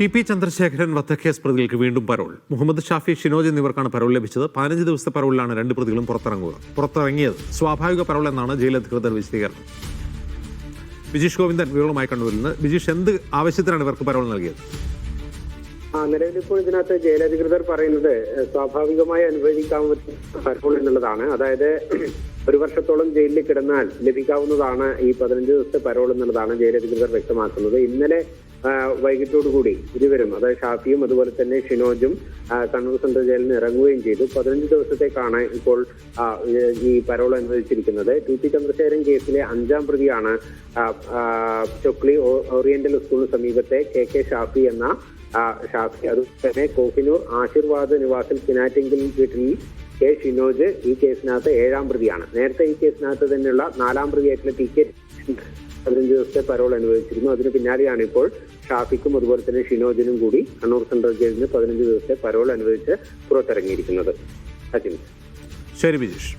T P Chandrasekharan വധക്കേസ് പ്രതികൾക്ക് വീണ്ടും parole. Muhammad Shafi Shinoj എന്നിവർക്കാണ് പരോൾ ലഭിച്ചത്. പതിനഞ്ച് ദിവസത്തെ പരോളിലാണ് രണ്ട് പ്രതികളും പുറത്തിറങ്ങുക. പുറത്തിറങ്ങിയത് സ്വാഭാവിക പരോൾ എന്നാണ് ജയിൽ അധികൃതർ വിശദീകരണം. ബിജീഷ് ഗോവിന്ദൻ വിവരവുമായി കണ്ണൂരിൽ നിന്ന്. ബിജീഷ് എന്ത് ആവശ്യത്തിനാണ് ഇവർക്ക് പരോൾ നൽകിയത്? ഇപ്പോൾ ഇതിനകത്ത് ജയിലധികൃതർ പറയുന്നത് സ്വാഭാവികമായി അനുഭവിക്കാവുന്ന പരോൾ എന്നുള്ളതാണ്. അതായത് ഒരു വർഷത്തോളം ജയിലിൽ കിടന്നാൽ ലഭിക്കാവുന്നതാണ് ഈ പതിനഞ്ച് ദിവസത്തെ പരോൾ എന്നുള്ളതാണ് ജയിലധികൃതർ വ്യക്തമാക്കുന്നത്. ഇന്നലെ വൈകിട്ടോടുകൂടി ഇരുവരും അതായത് ഷാഫിയും അതുപോലെ തന്നെ ഷിനോജും കണ്ണൂർ സെൻട്രൽ ജയിലിൽ നിന്ന് ഇറങ്ങുകയും ചെയ്തു. പതിനഞ്ച് ദിവസത്തേക്കാണ് ഇപ്പോൾ ഈ- പരോൾ അനുവദിച്ചിരിക്കുന്നത്. ടി. പി. ചന്ദ്രശേഖരൻ കേസിലെ അഞ്ചാം പ്രതിയാണ് ചൊക്ലി ഓറിയന്റൽ സ്കൂളിന് സമീപത്തെ കെ. കെ. ഷാഫി എന്ന ഷാഫി. അതുപോലെ തന്നെ കോഹിനൂർ ആശീർവാദ് നിവാസിൽ കിനാറ്റിങ്കിൽ വീട്ടിൽ കെ. ഷിനോജ് ഈ കേസിനകത്ത് ഏഴാം പ്രതിയാണ്. നേരത്തെ ഈ കേസിനകത്ത് തന്നെയുള്ള നാലാം പ്രതിയായിട്ടുള്ള ടി. കെ. പതിനഞ്ച് ദിവസത്തെ പരോൾ അനുവദിച്ചിരുന്നു അതിന് പിന്നാലെയാണ് ഇപ്പോൾ ഷാഫിക്കും അതുപോലെ തന്നെ ഷിനോജിനും കൂടി കണ്ണൂർ സെൻട്രൽ ജയിലിൽ നിന്ന് പതിനഞ്ച് ദിവസത്തെ പരോൾ അനുവദിച്ച് പുറത്തിറങ്ങിയിരിക്കുന്നത്. അജിൻ ശരി ബിജീഷ്.